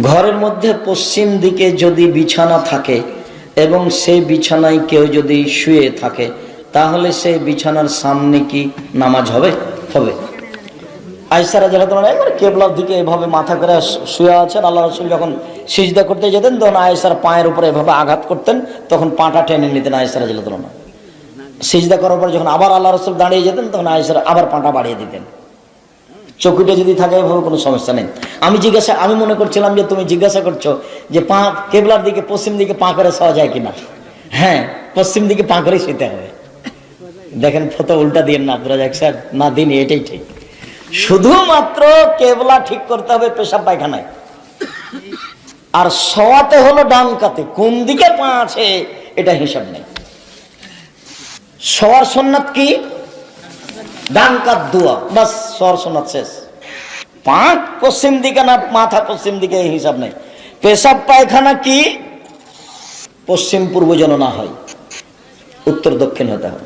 ঘরের মধ্যে পশ্চিম দিকে যদি বিছানা থাকে এবং সেই বিছানায় কেউ যদি শুয়ে থাকে, তাহলে সেই বিছানার সামনে কি নামাজ হবে? হবে। আইসারা যারা তোমার একবার কেবলার দিকে এভাবে মাথা করে শুয়ে আছেন। আল্লাহ রসুল যখন সিজদা করতে যেতেন, তখন আয়েসার পায়ের উপরে এভাবে আঘাত করতেন, তখন পাটা টেনে নিতেন আয়েসারা জেলা তুলনা সিজদা করার পর যখন আবার আল্লাহ রসুল দাঁড়িয়ে যেতেন, তখন আয়েসার আবার পাটা বাড়িয়ে দিতেন। চকুটা যদি থাকে, এভাবে কোনো সমস্যা নেই। আমি জিজ্ঞাসা আমি মনে করছিলাম যে তুমি জিজ্ঞাসা করছ যে পা কেবলার দিকে, পশ্চিম দিকে পা করে শোয়া যায় কিনা? হ্যাঁ পশ্চিম দিকে পা করে শুতে হবে। দেখেন, ফটো উল্টা দিয়ে না আব্দুল রাজাক স্যার, না দিন এটাই ঠিক। শুধুমাত্র কেবলা ঠিক করতে হবে পেশাব পায়খানায়। আর শোয়াতে হলো ডান কাতে, কোন দিকে পা আছে, এটা হিসাব নেই। শোয়ার সন্ন্যাত কি? ডান কাত দোয়া? বাস শোয়ার সন্ন্যাত শেষ। পাক, পশ্চিম দিকে না, মাথা পশ্চিম দিকে, এই হিসাব নেই। পেশাব পায়খানা কি? পশ্চিম পূর্ব যেন না হয়, উত্তর দক্ষিণ হতে হবে।